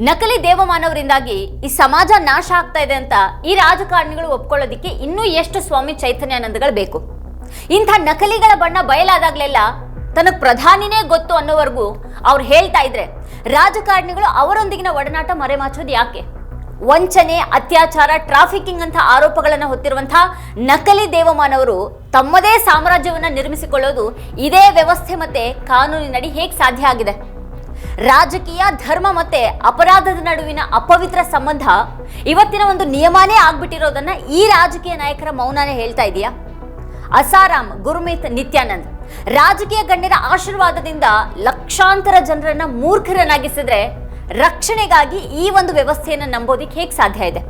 ನಕಲಿ ದೇವಮಾನವರಿಂದಾಗಿ ಈ ಸಮಾಜ ನಾಶ ಆಗ್ತಾ ಇದೆ ಅಂತ ಈ ರಾಜಕಾರಣಿಗಳು ಒಪ್ಕೊಳ್ಳೋದಿಕ್ಕೆ ಇನ್ನೂ ಎಷ್ಟು ಸ್ವಾಮಿ ಚೈತನ್ಯಾನಂದಗಳು ಬೇಕು? ಇಂಥ ನಕಲಿಗಳ ಬಣ್ಣ ಬಯಲಾದಾಗ್ಲೆಲ್ಲ ತನಗೆ ಪ್ರಧಾನಿನೇ ಗೊತ್ತು ಅನ್ನೋವರೆಗೂ ಅವ್ರು ಹೇಳ್ತಾ ಇದ್ರೆ ರಾಜಕಾರಣಿಗಳು ಅವರೊಂದಿಗಿನ ಒಡನಾಟ ಮರೆಮಾಚೋದು ಯಾಕೆ? ವಂಚನೆ, ಅತ್ಯಾಚಾರ, ಟ್ರಾಫಿಕಿಂಗ್ ಅಂತ ಆರೋಪಗಳನ್ನು ಹೊತ್ತಿರುವಂತಹ ನಕಲಿ ದೇವಮಾನವರು ತಮ್ಮದೇ ಸಾಮ್ರಾಜ್ಯವನ್ನು ನಿರ್ಮಿಸಿಕೊಳ್ಳೋದು ಇದೇ ವ್ಯವಸ್ಥೆ ಮತ್ತೆ ಕಾನೂನಿನಡಿ ಹೇಗೆ ಸಾಧ್ಯ ಆಗಿದೆ? ರಾಜಕೀಯ, ಧರ್ಮ ಮತ್ತೆ ಅಪರಾಧದ ನಡುವಿನ ಅಪವಿತ್ರ ಸಂಬಂಧ ಇವತ್ತಿನ ಒಂದು ನಿಯಮನೇ ಆಗ್ಬಿಟ್ಟಿರೋದನ್ನ ಈ ರಾಜಕೀಯ ನಾಯಕರ ಮೌನನೇ ಹೇಳ್ತಾ ಇದೆಯಾ? ಅಸಾರಾಮ್ ಗುರುಮಿತ್ ನಿತ್ಯಾನಂದ್, ರಾಜಕೀಯ ಗಣ್ಯರ ಆಶೀರ್ವಾದದಿಂದ ಲಕ್ಷಾಂತರ ಜನರನ್ನ ಮೂರ್ಖರನ್ನಾಗಿಸಿದ್ರೆ ರಕ್ಷಣೆಗಾಗಿ ಈ ಒಂದು ವ್ಯವಸ್ಥೆಯನ್ನು ನಂಬೋದಿಕ್ಕೆ ಹೇಗೆ ಸಾಧ್ಯ ಇದೆ?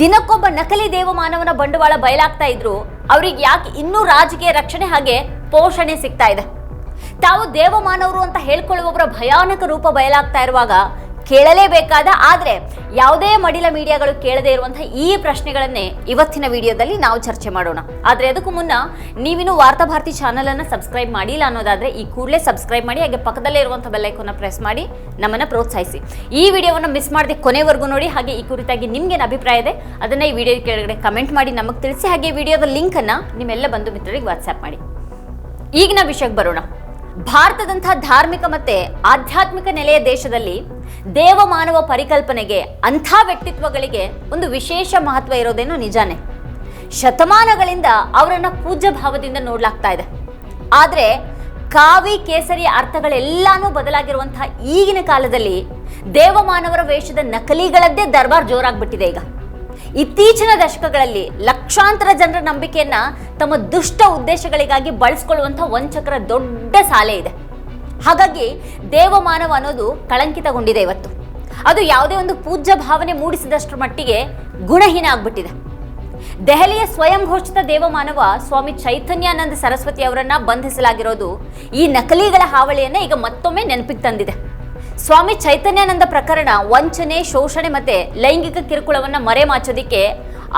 ದಿನಕ್ಕೊಬ್ಬ ನಕಲಿ ದೇವಮಾನವನ ಬಂಡವಾಳ ಬಯಲಾಗ್ತಾ ಇದ್ರು ಅವ್ರಿಗೆ ಯಾಕೆ ಇನ್ನೂ ರಾಜಕೀಯ ರಕ್ಷಣೆ ಹಾಗೆ ಪೋಷಣೆ ಸಿಗ್ತಾ ಇದೆ. ತಾವು ದೇವಮಾನವರು ಅಂತ ಹೇಳ್ಕೊಳ್ಳುವವರ ಭಯಾನಕ ರೂಪ ಬಯಲಾಗ್ತಾ ಇರುವಾಗ ಕೇಳಲೇಬೇಕಾದ, ಆದರೆ ಯಾವುದೇ ಮಡಿಲ ಮೀಡಿಯಾಗಳು ಕೇಳದೇ ಇರುವಂತಹ ಈ ಪ್ರಶ್ನೆಗಳನ್ನೇ ಇವತ್ತಿನ ವಿಡಿಯೋದಲ್ಲಿ ನಾವು ಚರ್ಚೆ ಮಾಡೋಣ. ಆದರೆ ಅದಕ್ಕೂ ಮುನ್ನ ನೀವಿನ್ನು ವಾರ್ತಾಭಾರತಿ ಚಾನಲ್ ಅನ್ನ ಸಬ್ಸ್ಕ್ರೈಬ್ ಮಾಡಿಲ್ಲ ಅನ್ನೋದಾದ್ರೆ ಈ ಕೂಡಲೇ ಸಬ್ಸ್ಕ್ರೈಬ್ ಮಾಡಿ, ಹಾಗೆ ಪಕ್ಕದಲ್ಲೇ ಇರುವಂತಹ ಬೆಲ್ಲೈಕೋನ ಪ್ರೆಸ್ ಮಾಡಿ ನಮ್ಮನ್ನ ಪ್ರೋತ್ಸಾಹಿಸಿ. ಈ ವಿಡಿಯೋವನ್ನು ಮಿಸ್ ಮಾಡದೆ ಕೊನೆವರೆಗೂ ನೋಡಿ, ಹಾಗೆ ಈ ಕುರಿತಾಗಿ ನಿಮ್ಗೇನು ಅಭಿಪ್ರಾಯ ಇದೆ, ಅದನ್ನ ಈ ವಿಡಿಯೋ ಕೆಳಗಡೆ ಕಮೆಂಟ್ ಮಾಡಿ ನಮಗೆ ತಿಳಿಸಿ, ಹಾಗೆ ವಿಡಿಯೋದ ಲಿಂಕ್ ಅನ್ನ ನಿಮ್ಮೆಲ್ಲ ಬಂಧು ಮಿತ್ರರಿಗೆ ವಾಟ್ಸ್ಆಪ್ ಮಾಡಿ. ಈಗಿನ ವಿಷಯಕ್ಕೆ ಬರೋಣ. ಭಾರತದಂತಹ ಧಾರ್ಮಿಕ ಮತ್ತೆ ಆಧ್ಯಾತ್ಮಿಕ ನೆಲೆಯ ದೇಶದಲ್ಲಿ ದೇವಮಾನವ ಪರಿಕಲ್ಪನೆಗೆ ಅಂಥ ವ್ಯಕ್ತಿತ್ವಗಳಿಗೆ ಒಂದು ವಿಶೇಷ ಮಹತ್ವ ಇರೋದೇನೋ ನಿಜಾನೇ. ಶತಮಾನಗಳಿಂದ ಅವರನ್ನ ಪೂಜ್ಯ ಭಾವದಿಂದ ನೋಡ್ಲಾಗ್ತಾ ಇದೆ. ಆದರೆ ಕಾವಿ, ಕೇಸರಿ ಅರ್ಥಗಳೆಲ್ಲಾನು ಬದಲಾಗಿರುವಂತಹ ಈಗಿನ ಕಾಲದಲ್ಲಿ ದೇವಮಾನವರ ವೇಷದ ನಕಲಿಗಳದ್ದೇ ದರ್ಬಾರ್ ಜೋರಾಗ್ಬಿಟ್ಟಿದೆ ಈಗ. ಇತ್ತೀಚಿನ ದಶಕಗಳಲ್ಲಿ ಲಕ್ಷಾಂತರ ಜನರ ನಂಬಿಕೆಯನ್ನ ತಮ್ಮ ದುಷ್ಟ ಉದ್ದೇಶಗಳಿಗಾಗಿ ಬಳಸ್ಕೊಳ್ಳುವಂಥ ವಂಚಕರ ದೊಡ್ಡ ಸಾಲೆ ಇದೆ. ಹಾಗಾಗಿ ದೇವಮಾನವ ಅನ್ನೋದು ಕಳಂಕಿತಗೊಂಡಿದೆ ಇವತ್ತು. ಅದು ಯಾವುದೇ ಒಂದು ಪೂಜ್ಯ ಭಾವನೆ ಮೂಡಿಸಿದಷ್ಟರ ಮಟ್ಟಿಗೆ ಗುಣಹೀನ ಆಗ್ಬಿಟ್ಟಿದೆ. ದೆಹಲಿಯ ಸ್ವಯಂ ಘೋಷಿತ ದೇವಮಾನವ ಸ್ವಾಮಿ ಚೈತನ್ಯಾನಂದ ಸರಸ್ವತಿ ಅವರನ್ನ ಬಂಧಿಸಲಾಗಿರೋದು ಈ ನಕಲಿಗಳ ಹಾವಳಿಯನ್ನ ಈಗ ಮತ್ತೊಮ್ಮೆ ನೆನಪಿಗೆ ತಂದಿದೆ. ಸ್ವಾಮಿ ಚೈತನ್ಯಾನಂದ ಪ್ರಕರಣ ವಂಚನೆ, ಶೋಷಣೆ ಮತ್ತೆ ಲೈಂಗಿಕ ಕಿರುಕುಳವನ್ನ ಮರೆಮಾಚೋದಿಕ್ಕೆ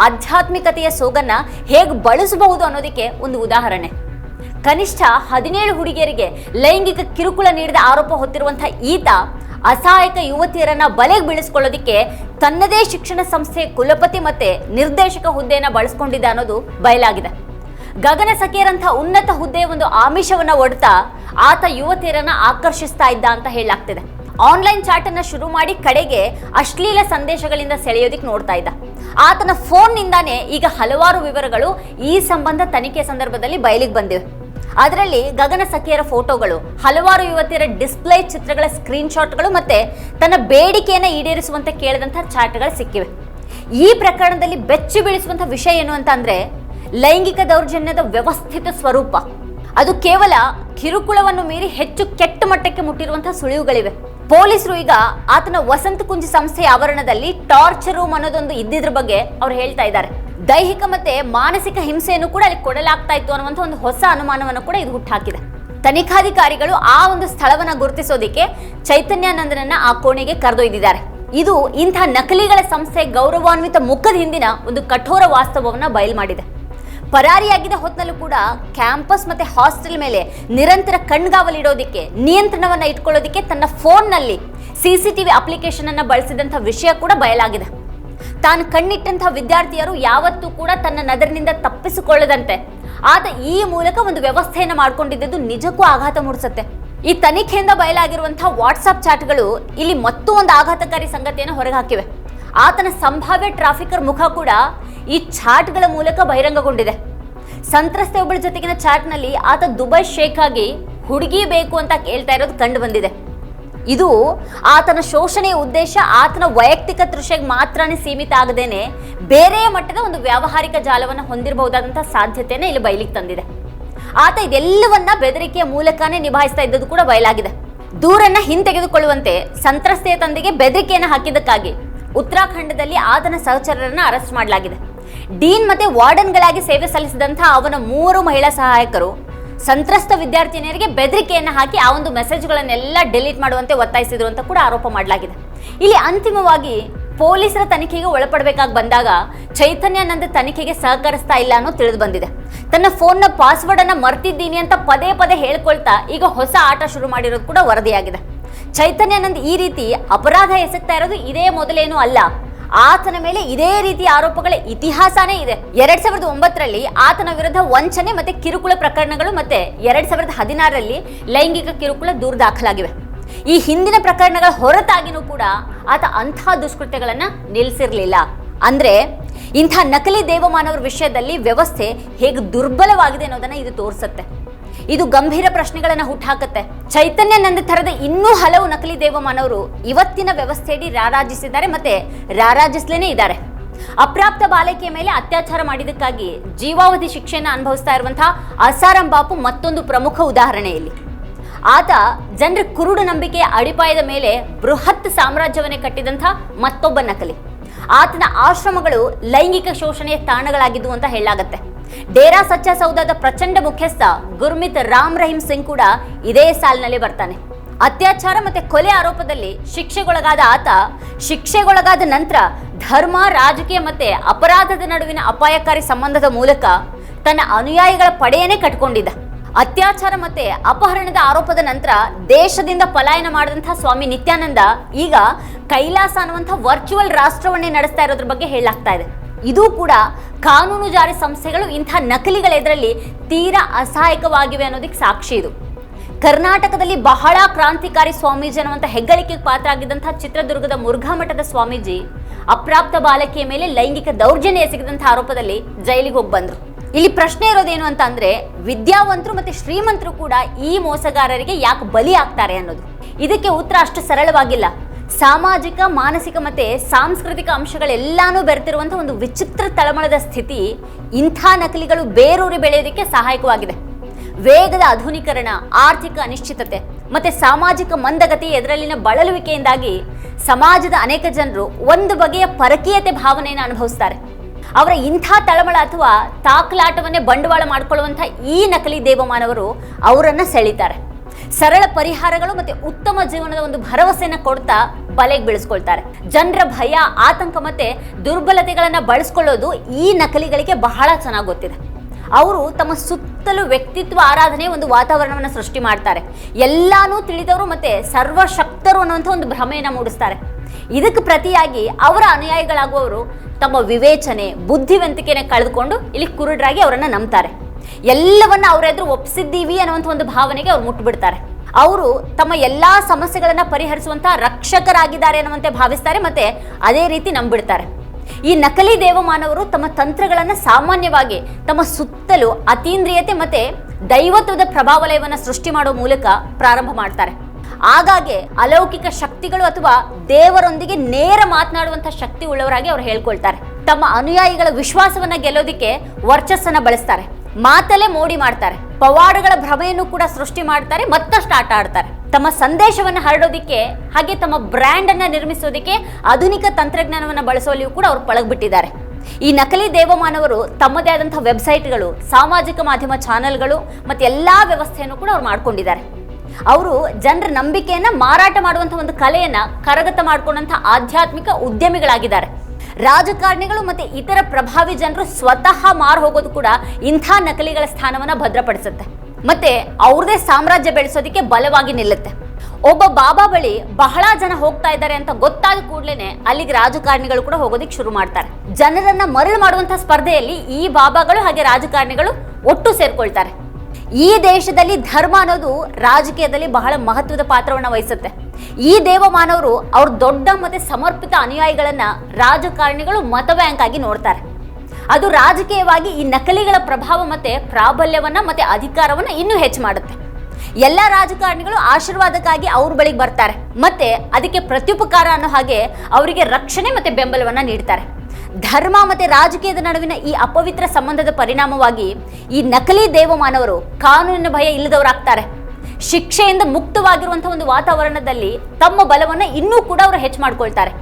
ಆಧ್ಯಾತ್ಮಿಕತೆಯ ಸೋಗನ್ನ ಹೇಗೆ ಬಳಸಬಹುದು ಅನ್ನೋದಕ್ಕೆ ಒಂದು ಉದಾಹರಣೆ. ಕನಿಷ್ಠ ಹದಿನೇಳು ಹುಡುಗಿಯರಿಗೆ ಲೈಂಗಿಕ ಕಿರುಕುಳ ನೀಡಿದ ಆರೋಪ ಹೊತ್ತಿರುವಂತಹ ಈತ ಅಸಹಾಯಕ ಯುವತಿಯರನ್ನ ಬಲೆಗೆ ಬೀಳಿಸ್ಕೊಳ್ಳೋದಿಕ್ಕೆ ತನ್ನದೇ ಶಿಕ್ಷಣ ಸಂಸ್ಥೆ ಕುಲಪತಿ ಮತ್ತೆ ನಿರ್ದೇಶಕ ಹುದ್ದೆಯನ್ನ ಬಳಸ್ಕೊಂಡಿದ್ದ ಅನ್ನೋದು ಬಯಲಾಗಿದೆ. ಗಗನ ಸಖಿಯರಂಥ ಉನ್ನತ ಹುದ್ದೆಯ ಒಂದು ಆಮಿಷವನ್ನ ಒಡ್ತಾ ಆತ ಯುವತಿಯರನ್ನ ಆಕರ್ಷಿಸ್ತಾ ಇದ್ದ ಅಂತ ಹೇಳಲಾಗ್ತಿದೆ. ಆನ್ಲೈನ್ ಚಾಟ್ ಅನ್ನ ಶುರು ಮಾಡಿ ಕಡೆಗೆ ಅಶ್ಲೀಲ ಸಂದೇಶಗಳಿಂದ ಸೆಳೆಯೋದಿಕ್ ನೋಡ್ತಾ ಇದ್ದ. ಆತನ ಫೋನ್ನಿಂದಾನೇ ಈಗ ಹಲವಾರು ವಿವರಗಳು ಈ ಸಂಬಂಧ ತನಿಖೆ ಸಂದರ್ಭದಲ್ಲಿ ಬಯಲಿಗೆ ಬಂದಿವೆ. ಅದರಲ್ಲಿ ಗಗನ ಸಖಿಯರ ಫೋಟೋಗಳು, ಹಲವಾರು ಯುವತಿಯರ ಡಿಸ್ಪ್ಲೇ ಚಿತ್ರಗಳ ಸ್ಕ್ರೀನ್ಶಾಟ್ಗಳು ಮತ್ತೆ ತನ್ನ ಬೇಡಿಕೆಯನ್ನ ಈಡೇರಿಸುವಂತೆ ಕೇಳಿದಂತಹ ಚಾಟ್ಗಳು ಸಿಕ್ಕಿವೆ. ಈ ಪ್ರಕರಣದಲ್ಲಿ ಬೆಚ್ಚಿ ಬೀಳಿಸುವಂತಹ ವಿಷಯ ಏನು ಅಂತ ಅಂದ್ರೆ ಲೈಂಗಿಕ ದೌರ್ಜನ್ಯದ ವ್ಯವಸ್ಥಿತ ಸ್ವರೂಪ. ಅದು ಕೇವಲ ಕಿರುಕುಳವನ್ನು ಮೀರಿ ಹೆಚ್ಚು ಕೆಟ್ಟ ಮಟ್ಟಕ್ಕೆ ಮುಟ್ಟಿರುವಂತಹ ಸುಳಿವುಗಳಿವೆ. ಪೊಲೀಸರು ಈಗ ಆತನ ವಸಂತ ಕುಂಜಿ ಸಂಸ್ಥೆಯ ಆವರಣದಲ್ಲಿ ಟಾರ್ಚರ್ ರೂಮ್ ಅನ್ನೋದೊಂದು ಇದ್ದಿದ್ರ ಬಗ್ಗೆ ಅವ್ರು ಹೇಳ್ತಾ ಇದ್ದಾರೆ. ದೈಹಿಕ ಮತ್ತೆ ಮಾನಸಿಕ ಹಿಂಸೆಯನ್ನು ಕೂಡ ಅಲ್ಲಿ ಕೊಡಲಾಗ್ತಾ ಇತ್ತು ಅನ್ನುವಂಥ ಒಂದು ಹೊಸ ಅನುಮಾನವನ್ನು ಕೂಡ ಇದು ಹುಟ್ಟಾಕಿದೆ. ತನಿಖಾಧಿಕಾರಿಗಳು ಆ ಒಂದು ಸ್ಥಳವನ್ನ ಗುರುತಿಸೋದಿಕ್ಕೆ ಚೈತನ್ಯಾನಂದನನ್ನ ಆ ಕೋಣೆಗೆ ಕರೆದೊಯ್ದಿದ್ದಾರೆ ಇದು ಇಂಥ ನಕಲಿಗಳ ಸಂಸ್ಥೆ ಗೌರವಾನ್ವಿತ ಮುಖದ ಹಿಂದಿನ ಒಂದು ಕಠೋರ ವಾಸ್ತವವನ್ನ ಬಯಲು ಮಾಡಿದೆ. ಪರಾರಿಯಾಗಿದ್ದ ಹೊತ್ತಿನಲ್ಲೂ ಕೂಡ ಕ್ಯಾಂಪಸ್ ಮತ್ತೆ ಹಾಸ್ಟೆಲ್ ಮೇಲೆ ನಿರಂತರ ಕಣ್ಗಾವಲಿಡೋದಕ್ಕೆ ನಿಯಂತ್ರಣವನ್ನ ಇಟ್ಕೊಳ್ಳೋದಿಕ್ಕೆ ತನ್ನ ಫೋನ್ನಲ್ಲಿ ಸಿ ಸಿ ಟಿವಿ ಅಪ್ಲಿಕೇಶನ್ ಅನ್ನ ಬಳಸಿದಂಥ ವಿಷಯ ಕೂಡ ಬಯಲಾಗಿದೆ. ತಾನು ಕಣ್ಣಿಟ್ಟಂತಹ ವಿದ್ಯಾರ್ಥಿಯರು ಯಾವತ್ತೂ ಕೂಡ ತನ್ನ ನದರಿನಿಂದ ತಪ್ಪಿಸಿಕೊಳ್ಳದಂತೆ. ಆತ ಈ ಮೂಲಕ ಒಂದು ವ್ಯವಸ್ಥೆಯನ್ನು ಮಾಡ್ಕೊಂಡಿದ್ದು ನಿಜಕ್ಕೂ ಆಘಾತ ಮೂಡಿಸುತ್ತೆ. ಈ ತನಿಖೆಯಿಂದ ಬಯಲಾಗಿರುವಂತಹ ವಾಟ್ಸಪ್ ಚಾಟ್ಗಳು ಇಲ್ಲಿ ಮತ್ತೂ ಒಂದು ಆಘಾತಕಾರಿ ಸಂಗತಿಯನ್ನು ಹೊರಗೆ ಹಾಕಿವೆ. ಆತನ ಸಂಭಾವ್ಯ ಟ್ರಾಫಿಕರ್ ಮುಖ ಕೂಡ ಈ ಚಾಟ್ಗಳ ಮೂಲಕ ಬಹಿರಂಗಗೊಂಡಿದೆ. ಸಂತ್ರಸ್ತೆ ಒಬ್ಬಳ ಜೊತೆಗಿನ ಚಾಟ್ನಲ್ಲಿ ಆತ ದುಬೈ ಶೇಖ್ ಆಗಿ ಹುಡುಗಿ ಬೇಕು ಅಂತ ಕೇಳ್ತಾ ಇರೋದು ಕಂಡು ಬಂದಿದೆ. ಇದು ಆತನ ಶೋಷಣೆಯ ಉದ್ದೇಶ, ಆತನ ವೈಯಕ್ತಿಕ ತೃಷೆಗೆ ಮಾತ್ರನೇ ಸೀಮಿತ ಆಗದೇನೆ ಬೇರೆ ಮಟ್ಟದ ಒಂದು ವ್ಯಾವಹಾರಿಕ ಜಾಲವನ್ನು ಹೊಂದಿರಬಹುದಾದಂತಹ ಸಾಧ್ಯತೆಯನ್ನು ಇಲ್ಲಿ ಬಯಲಿಗೆ ತಂದಿದೆ. ಆತ ಇದೆಲ್ಲವನ್ನ ಬೆದರಿಕೆಯ ಮೂಲಕನೇ ನಿಭಾಯಿಸ್ತಾ ಇದ್ದದ್ದು ಕೂಡ ಬಯಲಾಗಿದೆ. ದೂರನ್ನ ಹಿಂತೆಗೆದುಕೊಳ್ಳುವಂತೆ ಸಂತ್ರಸ್ತೆಯ ತಂದೆಗೆ ಬೆದರಿಕೆಯನ್ನು ಹಾಕಿದ್ದಕ್ಕಾಗಿ ಉತ್ತರಾಖಂಡದಲ್ಲಿ ಆತನ ಸಹಚರರನ್ನ ಅರೆಸ್ಟ್ ಮಾಡಲಾಗಿದೆ. ಡೀನ್ ಮತ್ತೆ ವಾರ್ಡನ್ಗಳಾಗಿ ಸೇವೆ ಸಲ್ಲಿಸಿದಂತಹ ಅವನ ಮೂರು ಮಹಿಳಾ ಸಹಾಯಕರು, ಸಂತ್ರಸ್ತ ವಿದ್ಯಾರ್ಥಿನಿಯರಿಗೆ ಬೆದರಿಕೆಯನ್ನು ಹಾಕಿ ಆ ಒಂದು ಮೆಸೇಜ್ಗಳನ್ನೆಲ್ಲ ಡಿಲೀಟ್ ಮಾಡುವಂತೆ ಒತ್ತಾಯಿಸಿದ್ರು ಅಂತ ಕೂಡ ಆರೋಪ ಮಾಡಲಾಗಿದೆ. ಇಲ್ಲಿ ಅಂತಿಮವಾಗಿ ಪೊಲೀಸರ ತನಿಖೆಗೆ ಒಳಪಡಬೇಕಾಗಿ ಬಂದಾಗ ಚೈತನ್ಯಾನಂದ ತನಿಖೆಗೆ ಸಹಕರಿಸ್ತಾ ಇಲ್ಲ ಅನ್ನೋ ತಿಳಿದು ಬಂದಿದೆ ತನ್ನ ಫೋನ್ನ ಪಾಸ್ವರ್ಡ್ ಅನ್ನ ಮರ್ತಿದ್ದೀನಿ ಅಂತ ಪದೇ ಪದೇ ಹೇಳ್ಕೊಳ್ತಾ ಈಗ ಹೊಸ ಆಟ ಶುರು ಮಾಡಿರೋದು ಕೂಡ ವರದಿಯಾಗಿದೆ. ಚೈತನ್ಯಾನಂದ್ ಈ ರೀತಿ ಅಪರಾಧ ಎಸಗ್ತಾ ಇರೋದು ಇದೇ ಮೊದಲೇನೂ ಅಲ್ಲ ಆತನ ಮೇಲೆ ಇದೇ ರೀತಿ ಆರೋಪಗಳ ಇತಿಹಾಸನೇ ಇದೆ. ಎರಡ್ ಸಾವಿರದ ಒಂಬತ್ತರಲ್ಲಿ ಆತನ ವಿರುದ್ಧ ವಂಚನೆ ಮತ್ತೆ ಕಿರುಕುಳ ಪ್ರಕರಣಗಳು ಮತ್ತೆ ಎರಡ್ ಸಾವಿರದ ಹದಿನಾರರಲ್ಲಿ ಲೈಂಗಿಕ ಕಿರುಕುಳ ದೂರು ದಾಖಲಾಗಿವೆ ಈ ಹಿಂದಿನ ಪ್ರಕರಣಗಳ ಹೊರತಾಗಿನೂ ಕೂಡ ಆತ ಅಂಥ ದುಷ್ಕೃತ್ಯಗಳನ್ನ ನಿಲ್ಲಿಸಿರ್ಲಿಲ್ಲ ಅಂದ್ರೆ ಇಂಥ ನಕಲಿ ದೇವಮಾನವರ ವಿಷಯದಲ್ಲಿ ವ್ಯವಸ್ಥೆ ಹೇಗೆ ದುರ್ಬಲವಾಗಿದೆ ಅನ್ನೋದನ್ನ ಇದು ತೋರಿಸುತ್ತೆ. ಇದು ಗಂಭೀರ ಪ್ರಶ್ನೆಗಳನ್ನ ಚೈತನ್ಯ ನಂದ ಥರದ ಇನ್ನೂ ಹಲವು ನಕಲಿ ದೇವಮಾನವರು ಇವತ್ತಿನ ವ್ಯವಸ್ಥೆಯಡಿ ರಾರಾಜಿಸಿದ್ದಾರೆ ಮತ್ತೆ ರಾರಾಜಿಸ್ಲೇನೆ ಇದ್ದಾರೆ. ಅಪ್ರಾಪ್ತ ಬಾಲಕಿಯ ಮೇಲೆ ಅತ್ಯಾಚಾರ ಮಾಡಿದ್ದಕ್ಕಾಗಿ ಜೀವಾವಧಿ ಶಿಕ್ಷೆಯನ್ನು ಅನುಭವಿಸ್ತಾ ಇರುವಂತಹ ಅಸಾರಾಂ ಬಾಪು ಮತ್ತೊಂದು ಪ್ರಮುಖ ಉದಾಹರಣೆ ಇಲ್ಲಿ. ಆತ ಜನರ ಕುರುಡು ನಂಬಿಕೆಯ ಅಡಿಪಾಯದ ಮೇಲೆ ಬೃಹತ್ ಸಾಮ್ರಾಜ್ಯವನ್ನೇ ಕಟ್ಟಿದಂಥ ಮತ್ತೊಬ್ಬ ನಕಲಿ. ಆತನ ಆಶ್ರಮಗಳು ಲೈಂಗಿಕ ಶೋಷಣೆಯ ತಾಣಗಳಾಗಿದ್ದು ಅಂತ ಹೇಳಲಾಗತ್ತೆ. ಡೇರಾ ಸಚ್ಚಾ ಸೌದದ ಪ್ರಚಂಡ ಮುಖ್ಯಸ್ಥ ಗುರ್ಮಿತ್ ರಾಮ್ ರಹೀಂ ಸಿಂಗ್ ಕೂಡ ಇದೇ ಸಾಲಿನಲ್ಲಿ ಬರ್ತಾನೆ. ಅತ್ಯಾಚಾರ ಮತ್ತೆ ಕೊಲೆ ಆರೋಪದಲ್ಲಿ ಶಿಕ್ಷೆಗೊಳಗಾದ ಆತ, ಶಿಕ್ಷೆಗೊಳಗಾದ ನಂತರ ಧರ್ಮ, ರಾಜಕೀಯ ಮತ್ತೆ ಅಪರಾಧದ ನಡುವಿನ ಅಪಾಯಕಾರಿ ಸಂಬಂಧದ ಮೂಲಕ ತನ್ನ ಅನುಯಾಯಿಗಳ ಪಡೆಯನ್ನೇ ಕಟ್ಕೊಂಡಿದ್ದ ಅತ್ಯಾಚಾರ ಮತ್ತೆ ಅಪಹರಣದ ಆರೋಪದ ನಂತರ ದೇಶದಿಂದ ಪಲಾಯನ ಮಾಡಿದಂತಹ ಸ್ವಾಮಿ ನಿತ್ಯಾನಂದ ಈಗ ಕೈಲಾಸ ಅನ್ನುವಂಥ ವರ್ಚುವಲ್ ರಾಷ್ಟ್ರವನ್ನೇ ನಡೆಸ್ತಾ ಇರೋದ್ರ ಬಗ್ಗೆ ಹೇಳಲಾಗ್ತಾ ಇದೆ. ಇದು ಕೂಡ ಕಾನೂನು ಜಾರಿ ಸಂಸ್ಥೆಗಳು ಇಂಥ ನಕಲಿಗಳ ಎದುರಲ್ಲಿ ತೀರಾ ಅಸಹಾಯಕವಾಗಿವೆ ಅನ್ನೋದಕ್ಕೆ ಸಾಕ್ಷಿ ಇದು. ಕರ್ನಾಟಕದಲ್ಲಿ ಬಹಳ ಕ್ರಾಂತಿಕಾರಿ ಸ್ವಾಮೀಜಿ ಅನ್ನುವಂಥ ಹೆಗ್ಗಳಿಕೆಗೆ ಪಾತ್ರ ಆಗಿದ್ದಂತಹ ಚಿತ್ರದುರ್ಗದ ಮುರುಘಾ ಮಠದ ಸ್ವಾಮೀಜಿ ಅಪ್ರಾಪ್ತ ಬಾಲಕಿಯ ಮೇಲೆ ಲೈಂಗಿಕ ದೌರ್ಜನ್ಯ ಎಸಗಿದಂಥ ಆರೋಪದಲ್ಲಿ ಜೈಲಿಗೆ ಹೋಗಿ ಬಂದರು. ಇಲ್ಲಿ ಪ್ರಶ್ನೆ ಇರೋದೇನು ಅಂತ ಅಂದ್ರೆ ವಿದ್ಯಾವಂತರು ಮತ್ತೆ ಶ್ರೀಮಂತರು ಕೂಡ ಈ ಮೋಸಗಾರರಿಗೆ ಯಾಕೆ ಬಲಿ ಆಗ್ತಾರೆ ಅನ್ನೋದು. ಇದಕ್ಕೆ ಉತ್ತರ ಅಷ್ಟು ಸರಳವಾಗಿಲ್ಲ. ಸಾಮಾಜಿಕ, ಮಾನಸಿಕ ಮತ್ತೆ ಸಾಂಸ್ಕೃತಿಕ ಅಂಶಗಳೆಲ್ಲಾನು ಬೆರೆತಿರುವಂಥ ಒಂದು ವಿಚಿತ್ರ ತಳಮಳದ ಸ್ಥಿತಿ ಇಂಥ ನಕಲಿಗಳು ಬೇರೂರಿ ಬೆಳೆಯೋದಕ್ಕೆ ಸಹಾಯಕವಾಗಿದೆ. ವೇಗದ ಆಧುನೀಕರಣ, ಆರ್ಥಿಕ ಅನಿಶ್ಚಿತತೆ ಮತ್ತು ಸಾಮಾಜಿಕ ಮಂದಗತಿ ಎದರಲ್ಲಿನ ಬಳಲುವಿಕೆಯಿಂದಾಗಿ ಸಮಾಜದ ಅನೇಕ ಜನರು ಒಂದು ಬಗೆಯ ಪರಕೀಯತೆ ಭಾವನೆಯನ್ನು ಅನುಭವಿಸ್ತಾರೆ. ಅವರ ಇಂಥ ತಳಮಳ ಅಥವಾ ತಾಕಲಾಟವನ್ನೇ ಬಂಡವಾಳ ಮಾಡಿಕೊಳ್ಳುವಂಥ ಈ ನಕಲಿ ದೇವಮಾನವರು ಅವರನ್ನು ಸೆಳೀತಾರೆ. ಸರಳ ಪರಿಹಾರಗಳು ಮತ್ತೆ ಉತ್ತಮ ಜೀವನದ ಒಂದು ಭರವಸೆಯನ್ನ ಕೊಡ್ತಾ ಬಲೆಗೆ ಬೆಳೆಸ್ಕೊಳ್ತಾರೆ. ಜನರ ಭಯ, ಆತಂಕ ಮತ್ತೆ ದುರ್ಬಲತೆಗಳನ್ನ ಬಳಸ್ಕೊಳ್ಳೋದು ಈ ನಕಲಿಗಳಿಗೆ ಬಹಳ ಚೆನ್ನಾಗಿ ಗೊತ್ತಿದೆ. ಅವರು ತಮ್ಮ ಸುತ್ತಲೂ ವ್ಯಕ್ತಿತ್ವ ಆರಾಧನೆ ಒಂದು ವಾತಾವರಣವನ್ನು ಸೃಷ್ಟಿ ಮಾಡ್ತಾರೆ. ಎಲ್ಲಾನು ತಿಳಿದವರು ಮತ್ತೆ ಸರ್ವಶಕ್ತರು ಅನ್ನುವಂಥ ಒಂದು ಭ್ರಮೆಯನ್ನು ಮೂಡಿಸ್ತಾರೆ. ಇದಕ್ಕೆ ಪ್ರತಿಯಾಗಿ ಅವರ ಅನುಯಾಯಿಗಳಾಗುವವರು ತಮ್ಮ ವಿವೇಚನೆ ಬುದ್ಧಿವಂತಿಕೆನ ಕಳೆದುಕೊಂಡು ಇಲ್ಲಿ ಕುರುಡರಾಗಿ ಅವರನ್ನು ನಂಬ್ತಾರೆ. ಎಲ್ಲವನ್ನ ಅವ್ರ ಎದುರು ಒಪ್ಸಿದ್ದೀವಿ ಅನ್ನುವಂಥ ಒಂದು ಭಾವನೆಗೆ ಅವ್ರು ಮುಟ್ಬಿಡ್ತಾರೆ. ಅವರು ತಮ್ಮ ಎಲ್ಲಾ ಸಮಸ್ಯೆಗಳನ್ನ ಪರಿಹರಿಸುವಂತ ರಕ್ಷಕರಾಗಿದ್ದಾರೆ ಅನ್ನುವಂತೆ ಭಾವಿಸ್ತಾರೆ ಮತ್ತೆ ಅದೇ ರೀತಿ ನಂಬಿಡ್ತಾರೆ. ಈ ನಕಲಿ ದೇವಮಾನವರು ತಮ್ಮ ತಂತ್ರಗಳನ್ನ ಸಾಮಾನ್ಯವಾಗಿ ತಮ್ಮ ಸುತ್ತಲೂ ಅತೀಂದ್ರಿಯತೆ ಮತ್ತೆ ದೈವತ್ವದ ಪ್ರಭಾವಲಯವನ್ನ ಸೃಷ್ಟಿ ಮಾಡುವ ಮೂಲಕ ಪ್ರಾರಂಭ ಮಾಡ್ತಾರೆ. ಆಗಾಗ್ಗೆ ಅಲೌಕಿಕ ಶಕ್ತಿಗಳು ಅಥವಾ ದೇವರೊಂದಿಗೆ ನೇರ ಮಾತನಾಡುವಂಥ ಶಕ್ತಿ ಉಳ್ಳವರಾಗಿ ಅವ್ರು ಹೇಳ್ಕೊಳ್ತಾರೆ. ತಮ್ಮ ಅನುಯಾಯಿಗಳ ವಿಶ್ವಾಸವನ್ನ ಗೆಲ್ಲೋದಿಕ್ಕೆ ವರ್ಚಸ್ಸನ್ನ ಬಳಸ್ತಾರೆ. ಮಾತಲ್ಲೇ ಮೋಡಿ ಮಾಡ್ತಾರೆ. ಪವಾಡಗಳ ಭ್ರಮೆಯನ್ನು ಕೂಡ ಸೃಷ್ಟಿ ಮಾಡ್ತಾರೆ, ಮತ್ತಷ್ಟು ಆಟ ಆಡ್ತಾರೆ. ತಮ್ಮ ಸಂದೇಶವನ್ನು ಹರಡೋದಿಕ್ಕೆ, ಹಾಗೆ ತಮ್ಮ ಬ್ರ್ಯಾಂಡ್ ಅನ್ನ ನಿರ್ಮಿಸೋದಿಕ್ಕೆ ಆಧುನಿಕ ತಂತ್ರಜ್ಞಾನವನ್ನ ಬಳಸುವಲ್ಲಿಯೂ ಕೂಡ ಅವರು ಪಳಗ್ಬಿಟ್ಟಿದ್ದಾರೆ. ಈ ನಕಲಿ ದೇವಮಾನವರು ತಮ್ಮದೇ ಆದಂತಹ ವೆಬ್ಸೈಟ್ಗಳು, ಸಾಮಾಜಿಕ ಮಾಧ್ಯಮ ಚಾನೆಲ್ಗಳು ಮತ್ತೆ ಎಲ್ಲಾ ವ್ಯವಸ್ಥೆಯನ್ನು ಕೂಡ ಅವ್ರು ಮಾಡ್ಕೊಂಡಿದ್ದಾರೆ. ಅವರು ಜನರ ನಂಬಿಕೆಯನ್ನ ಮಾರಾಟ ಮಾಡುವಂತಹ ಒಂದು ಕಲೆಯನ್ನ ಕರಗತ ಮಾಡ್ಕೊಂಡಂತಹ ಆಧ್ಯಾತ್ಮಿಕ ಉದ್ಯಮಿಗಳಾಗಿದ್ದಾರೆ. ರಾಜಕಾರಣಿಗಳು ಮತ್ತೆ ಇತರ ಪ್ರಭಾವಿ ಜನರು ಸ್ವತಃ ಮಾರು ಹೋಗೋದು ಕೂಡ ಇಂಥ ನಕಲಿಗಳ ಸ್ಥಾನವನ್ನ ಭದ್ರಪಡಿಸುತ್ತೆ. ಮತ್ತೆ ಅವ್ರದೇ ಸಾಮ್ರಾಜ್ಯ ಬೆಳೆಸೋದಕ್ಕೆ ಬಲವಾಗಿ ನಿಲ್ಲುತ್ತೆ. ಒಬ್ಬ ಬಾಬಾ ಬಳಿ ಬಹಳ ಜನ ಹೋಗ್ತಾ ಇದ್ದಾರೆ ಅಂತ ಗೊತ್ತಾದ ಕೂಡಲೇ ಅಲ್ಲಿಗೆ ರಾಜಕಾರಣಿಗಳು ಕೂಡ ಹೋಗೋದಿಕ್ ಶುರು ಮಾಡ್ತಾರೆ. ಜನರನ್ನ ಮರಳು ಮಾಡುವಂತಹ ಸ್ಪರ್ಧೆಯಲ್ಲಿ ಈ ಬಾಬಾಗಳು ಹಾಗೆ ರಾಜಕಾರಣಿಗಳು ಒಟ್ಟು ಸೇರ್ಕೊಳ್ತಾರೆ. ಈ ದೇಶದಲ್ಲಿ ಧರ್ಮ ಅನ್ನೋದು ರಾಜಕೀಯದಲ್ಲಿ ಬಹಳ ಮಹತ್ವದ ಪಾತ್ರವನ್ನು ವಹಿಸುತ್ತೆ. ಈ ದೇವಮಾನವರು ಅವ್ರ ದೊಡ್ಡ ಮತ್ತೆ ಸಮರ್ಪಿತ ಅನುಯಾಯಿಗಳನ್ನ ರಾಜಕಾರಣಿಗಳು ಮತ ಬ್ಯಾಂಕ್ ಆಗಿ ನೋಡ್ತಾರೆ. ಅದು ರಾಜಕೀಯವಾಗಿ ಈ ನಕಲಿಗಳ ಪ್ರಭಾವ ಮತ್ತೆ ಪ್ರಾಬಲ್ಯವನ್ನ ಮತ್ತೆ ಅಧಿಕಾರವನ್ನ ಇನ್ನೂ ಹೆಚ್ಚು ಮಾಡುತ್ತೆ. ಎಲ್ಲ ರಾಜಕಾರಣಿಗಳು ಆಶೀರ್ವಾದಕ್ಕಾಗಿ ಅವ್ರ ಬಳಿಗೆ ಬರ್ತಾರೆ. ಮತ್ತೆ ಅದಕ್ಕೆ ಪ್ರತ್ಯುಪಕಾರ ಅನ್ನೋ ಹಾಗೆ ಅವರಿಗೆ ರಕ್ಷಣೆ ಮತ್ತೆ ಬೆಂಬಲವನ್ನ ನೀಡ್ತಾರೆ. ಧರ್ಮ ಮತ್ತು ರಾಜಕೀಯದ ನಡುವಿನ ಈ ಅಪವಿತ್ರ ಸಂಬಂಧದ ಪರಿಣಾಮವಾಗಿ ಈ ನಕಲಿ ದೇವಮಾನವರು ಕಾನೂನಿನ ಭಯ ಇಲ್ಲದವರಾಗ್ತಾರೆ. ಶಿಕ್ಷೆಯಿಂದ ಮುಕ್ತವಾಗಿರುವಂತಹ ಒಂದು ವಾತಾವರಣದಲ್ಲಿ ತಮ್ಮ ಬಲವನ್ನ ಇನ್ನೂ ಕೂಡ ಅವರು ಹೆಚ್ಚು ಮಾಡ್ಕೊಳ್ತಾರೆ.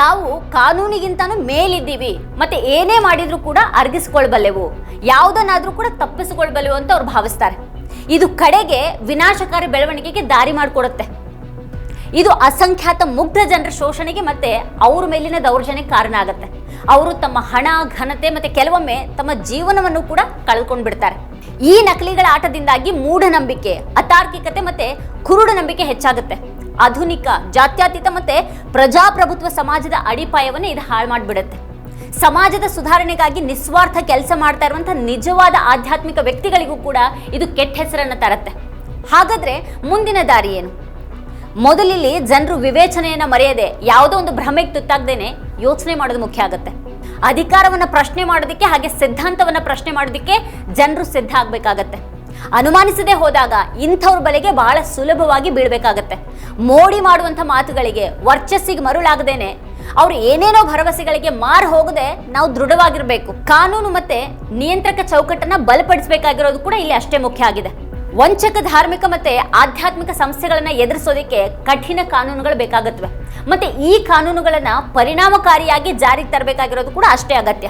ತಾವು ಕಾನೂನಿಗಿಂತನೂ ಮೇಲಿದ್ದೀವಿ, ಮತ್ತೆ ಏನೇ ಮಾಡಿದ್ರು ಕೂಡ ಅರ್ಗಿಸ್ಕೊಳ್ಬಲ್ಲೆವು. ಯಾವುದನ್ನಾದ್ರೂ ಕೂಡ ತಪ್ಪಿಸಿಕೊಳ್ಬಲ್ಲೆವು ಅಂತ ಅವ್ರು ಭಾವಿಸ್ತಾರೆ. ಇದು ಕಡೆಗೆ ವಿನಾಶಕಾರಿ ಬೆಳವಣಿಗೆಗೆ ದಾರಿ ಮಾಡಿಕೊಡುತ್ತೆ. ಇದು ಅಸಂಖ್ಯಾತ ಮುಗ್ಧ ಜನರ ಶೋಷಣೆಗೆ ಮತ್ತೆ ಅವ್ರ ಮೇಲಿನ ದೌರ್ಜನ್ಯಕ್ಕೆ ಕಾರಣ ಆಗುತ್ತೆ. ಅವರು ತಮ್ಮ ಹಣ, ಘನತೆ ಮತ್ತೆ ಕೆಲವೊಮ್ಮೆ ತಮ್ಮ ಜೀವನವನ್ನು ಕೂಡ ಕಳ್ಕೊಂಡು ಬಿಡ್ತಾರೆ ಈ ನಕಲಿಗಳ ಆಟದಿಂದಾಗಿ ಮೂಢನಂಬಿಕೆ, ಅತಾರ್ಕಿಕತೆ ಮತ್ತೆ ಕುರುಡು ನಂಬಿಕೆ ಹೆಚ್ಚಾಗುತ್ತೆ. ಆಧುನಿಕ, ಜಾತ್ಯತೀತ ಮತ್ತೆ ಪ್ರಜಾಪ್ರಭುತ್ವ ಸಮಾಜದ ಅಡಿಪಾಯವನ್ನ ಇದು ಹಾಳು ಮಾಡಿಬಿಡುತ್ತೆ. ಸಮಾಜದ ಸುಧಾರಣೆಗಾಗಿ ನಿಸ್ವಾರ್ಥ ಕೆಲಸ ಮಾಡ್ತಾ ಇರುವಂಥ ನಿಜವಾದ ಆಧ್ಯಾತ್ಮಿಕ ವ್ಯಕ್ತಿಗಳಿಗೂ ಕೂಡ ಇದು ಕೆಟ್ಟ ಹೆಸರನ್ನ ತರತ್ತೆ. ಹಾಗಾದ್ರೆ ಮುಂದಿನ ದಾರಿ ಏನು? ಮೊದಲಿಲ್ಲಿ ಜನರು ವಿವೇಚನೆಯನ್ನ ಮರೆಯದೆ ಯಾವುದೋ ಒಂದು ಭ್ರಮೆಗೆ ತುತ್ತಾಗ್ದೇನೆ ಯೋಚನೆ ಮಾಡೋದು ಮುಖ್ಯ ಆಗುತ್ತೆ. ಅಧಿಕಾರವನ್ನ ಪ್ರಶ್ನೆ ಮಾಡೋದಕ್ಕೆ ಹಾಗೆ ಸಿದ್ಧಾಂತವನ್ನ ಪ್ರಶ್ನೆ ಮಾಡೋದಕ್ಕೆ ಜನರು ಸಿದ್ಧ ಆಗ್ಬೇಕಾಗತ್ತೆ. ಅನುಮಾನಿಸದೆ ಹೋದಾಗ ಇಂಥವ್ರ ಬಲೆಗೆ ಬಹಳ ಸುಲಭವಾಗಿ ಬೀಳಬೇಕಾಗತ್ತೆ. ಮೋಡಿ ಮಾಡುವಂಥ ಮಾತುಗಳಿಗೆ ವರ್ಚಸ್ಸಿಗೆ ಮರುಳಾಗದೇನೆ ಅವ್ರು ಏನೇನೋ ಭರವಸೆಗಳಿಗೆ ಮಾರು ಹೋಗದೆ ನಾವು ದೃಢವಾಗಿರಬೇಕು. ಕಾನೂನು ಮತ್ತೆ ನಿಯಂತ್ರಕ ಚೌಕಟ್ಟನ್ನ ಬಲಪಡಿಸಬೇಕಾಗಿರೋದು ಕೂಡ ಇಲ್ಲಿ ಅಷ್ಟೇ ಮುಖ್ಯ ಆಗಿದೆ. ವಂಚಕ ಧಾರ್ಮಿಕ ಮತ್ತೆ ಆಧ್ಯಾತ್ಮಿಕ ಸಂಸ್ಥೆಗಳನ್ನ ಎದುರಿಸೋದಕ್ಕೆ ಕಠಿಣ ಕಾನೂನುಗಳು ಬೇಕಾಗುತ್ತವೆ ಮತ್ತೆ ಈ ಕಾನೂನುಗಳನ್ನ ಪರಿಣಾಮಕಾರಿಯಾಗಿ ಜಾರಿಗೆ ತರಬೇಕಾಗಿರೋದು ಕೂಡ ಅಷ್ಟೇ ಅಗತ್ಯ.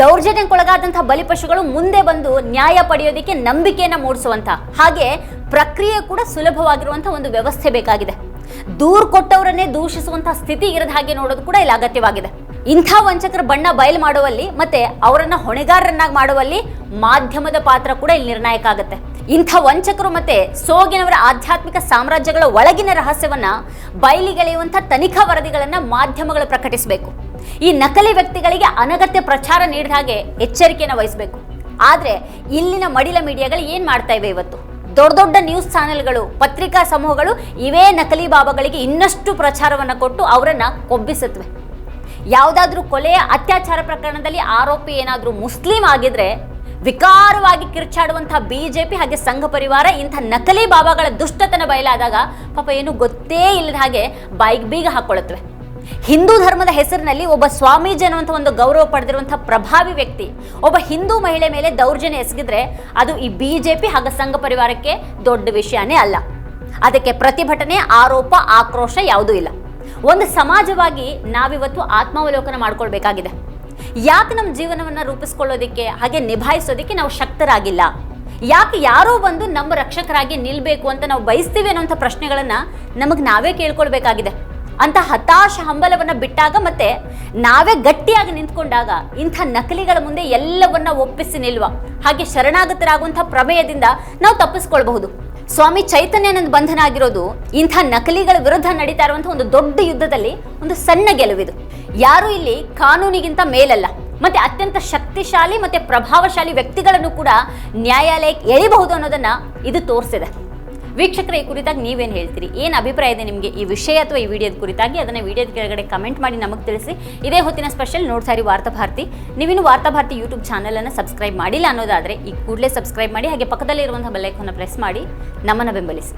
ದೌರ್ಜನ್ಯಕ್ಕೊಳಗಾದಂತಹ ಬಲಿಪಶುಗಳು ಮುಂದೆ ಬಂದು ನ್ಯಾಯ ಪಡೆಯೋದಕ್ಕೆ ನಂಬಿಕೆಯನ್ನ ಮೂಡಿಸುವಂತ, ಹಾಗೆ ಪ್ರಕ್ರಿಯೆ ಕೂಡ ಸುಲಭವಾಗಿರುವಂತಹ ಒಂದು ವ್ಯವಸ್ಥೆ ಬೇಕಾಗಿದೆ. ದೂರ್ ಕೊಟ್ಟವರನ್ನೇ ದೂಷಿಸುವಂತಹ ಸ್ಥಿತಿ ಇರದ ಹಾಗೆ ನೋಡೋದು ಕೂಡ ಇಲ್ಲಿ ಅಗತ್ಯವಾಗಿದೆ. ಇಂಥ ವಂಚಕರ ಬಣ್ಣ ಬಯಲು ಮಾಡುವಲ್ಲಿ ಮತ್ತೆ ಅವರನ್ನ ಹೊಣೆಗಾರರನ್ನಾಗಿ ಮಾಡುವಲ್ಲಿ ಮಾಧ್ಯಮದ ಪಾತ್ರ ಕೂಡ ಇಲ್ಲಿ ನಿರ್ಣಾಯಕ ಆಗುತ್ತೆ. ಇಂಥ ವಂಚಕರು ಮತ್ತೆ ಸೋಗಿನವರ ಆಧ್ಯಾತ್ಮಿಕ ಸಾಮ್ರಾಜ್ಯಗಳ ಒಳಗಿನ ರಹಸ್ಯವನ್ನ ಬಯಲಿಗೆಳೆಯುವಂಥ ತನಿಖಾ ವರದಿಗಳನ್ನ ಮಾಧ್ಯಮಗಳು ಪ್ರಕಟಿಸಬೇಕು. ಈ ನಕಲಿ ವ್ಯಕ್ತಿಗಳಿಗೆ ಅನಗತ್ಯ ಪ್ರಚಾರ ನೀಡಿದ ಹಾಗೆ ಎಚ್ಚರಿಕೆಯನ್ನು ವಹಿಸಬೇಕು. ಆದರೆ ಇಲ್ಲಿನ ಮಡಿಲ ಮೀಡಿಯಾಗಳು ಏನು ಮಾಡ್ತಾ ಇವೆ ಇವತ್ತು? ದೊಡ್ಡ ದೊಡ್ಡ ನ್ಯೂಸ್ ಚಾನೆಲ್ಗಳು, ಪತ್ರಿಕಾ ಸಮೂಹಗಳು ಇವೇ ನಕಲಿ ಬಾಬಾಗಳಿಗೆ ಇನ್ನಷ್ಟು ಪ್ರಚಾರವನ್ನು ಕೊಟ್ಟು ಅವರನ್ನು ಕೊಬ್ಬಿಸುತ್ತವೆ. ಯಾವುದಾದ್ರೂ ಕೊಲೆಯ ಅತ್ಯಾಚಾರ ಪ್ರಕರಣದಲ್ಲಿ ಆರೋಪಿ ಏನಾದರೂ ಮುಸ್ಲಿಂ ಆಗಿದ್ರೆ ವಿಕಾರವಾಗಿ ಕಿರ್ಚಾಡುವಂತಹ ಬಿಜೆಪಿ ಹಾಗೆ ಸಂಘ ಪರಿವಾರ ಇಂಥ ನಕಲಿ ಬಾಬಾಗಳ ದುಷ್ಟತನ ಬಯಲಾದಾಗ ಪಾಪ ಏನು ಗೊತ್ತೇ ಇಲ್ಲದ ಹಾಗೆ ಬಾಯಿಗೆ ಬೀಗ ಹಾಕೊಳ್ಳುತ್ತವೆ ಹಿಂದೂ ಧರ್ಮದ ಹೆಸರಿನಲ್ಲಿ ಒಬ್ಬ ಸ್ವಾಮೀಜಿ ಅನ್ನುವಂಥ ಒಂದು ಗೌರವ ಪಡೆದಿರುವಂತಹ ಪ್ರಭಾವಿ ವ್ಯಕ್ತಿ, ಒಬ್ಬ ಹಿಂದೂ ಮಹಿಳೆ ಮೇಲೆ ದೌರ್ಜನ್ಯ ಎಸಗಿದ್ರೆ ಅದು ಈ ಬಿಜೆಪಿ ಹಾಗೂ ಸಂಘ ಪರಿವಾರಕ್ಕೆ ದೊಡ್ಡ ವಿಷಯನೇ ಅಲ್ಲ. ಅದಕ್ಕೆ ಪ್ರತಿಭಟನೆ, ಆರೋಪ, ಆಕ್ರೋಶ ಯಾವುದೂ ಇಲ್ಲ. ಒಂದು ಸಮಾಜವಾಗಿ ನಾವಿವತ್ತು ಆತ್ಮಾವಲೋಕನ ಮಾಡ್ಕೊಳ್ಬೇಕಾಗಿದೆ. ಯಾಕೆ ನಮ್ಮ ಜೀವನವನ್ನ ರೂಪಿಸ್ಕೊಳ್ಳೋದಕ್ಕೆ, ಹಾಗೆ ನಿಭಾಯಿಸೋದಕ್ಕೆ ನಾವು ಶಕ್ತರಾಗಿಲ್ಲ? ಯಾಕೆ ಯಾರೋ ಬಂದು ನಮ್ಮ ರಕ್ಷಕರಾಗಿ ನಿಲ್ಬೇಕು ಅಂತ ನಾವು ಬಯಸ್ತೀವಿ ಅನ್ನೋಂಥ ಪ್ರಶ್ನೆಗಳನ್ನ ನಮಗೆ ನಾವೇ ಕೇಳ್ಕೊಳ್ಬೇಕಾಗಿದೆ. ಅಂತ ಹತಾಶ ಹಂಬಲವನ್ನ ಬಿಟ್ಟಾಗ ಮತ್ತೆ ನಾವೇ ಗಟ್ಟಿಯಾಗಿ ನಿಂತ್ಕೊಂಡಾಗ ಇಂಥ ನಕಲಿಗಳ ಮುಂದೆ ಎಲ್ಲವನ್ನ ಒಪ್ಪಿಸಿ ನಿಲ್ವ. ಹಾಗೆ ಶರಣಾಗತರಾಗುವಂಥ ಪ್ರಮೇಯದಿಂದ ನಾವು ತಪ್ಪಿಸ್ಕೊಳ್ಬಹುದು. ಸ್ವಾಮಿ ಚೈತನ್ಯನಂದ್ ಬಂಧನ ಆಗಿರೋದು ಇಂಥ ನಕಲಿಗಳ ವಿರುದ್ಧ ನಡೀತಾ ಇರುವಂತಹ ಒಂದು ದೊಡ್ಡ ಯುದ್ಧದಲ್ಲಿ ಒಂದು ಸಣ್ಣ ಗೆಲುವಿದು. ಯಾರು ಇಲ್ಲಿ ಕಾನೂನಿಗಿಂತ ಮೇಲಲ್ಲ. ಮತ್ತೆ ಅತ್ಯಂತ ಶಕ್ತಿಶಾಲಿ ಮತ್ತೆ ಪ್ರಭಾವಶಾಲಿ ವ್ಯಕ್ತಿಗಳನ್ನು ಕೂಡ ನ್ಯಾಯಾಲಯಕ್ಕೆ ಎಳಿಬಹುದು ಅನ್ನೋದನ್ನ ಇದು ತೋರಿಸಿದೆ. ವೀಕ್ಷಕರ, ಈ ಕುರಿತಾಗಿ ನೀವೇನು ಹೇಳ್ತೀರಿ? ಏನು ಅಭಿಪ್ರಾಯ ಇದೆ ನಿಮಗೆ? ಈ ವಿಷಯ ಅಥವಾ ಈ ವಿಡಿಯೋದ ಕುರಿತಾಗಿ ಅದನ್ನು ವಿಡಿಯೋದ ಕೆಳಗಡೆ ಕಮೆಂಟ್ ಮಾಡಿ ನಮಗೆ ತಿಳಿಸಿ. ಇದೇ ಹೊತ್ತಿನ ಸ್ಪೆಷಲ್ ನೋಡ್ತಾ ಇರಿ ವಾರ್ತಾಭಾರತಿ ನೀವಿನ್ನು ವಾರ್ತಾಭಾರತಿ ಯೂಟ್ಯೂಬ್ ಚಾನಲನ್ನು ಸಬ್ಸ್ಕ್ರೈಬ್ ಮಾಡಿಲ್ಲ ಅನ್ನೋದಾದರೆ ಈ ಕೂಡಲೇ ಸಬ್ಸ್ಕ್ರೈಬ್ ಮಾಡಿ, ಹಾಗೆ ಪಕ್ಕದಲ್ಲಿರುವಂಥ ಬೆಲ್ಲೈಕನ್ನು ಪ್ರೆಸ್ ಮಾಡಿ ನಮ್ಮನ್ನು ಬೆಂಬಲಿಸಿ.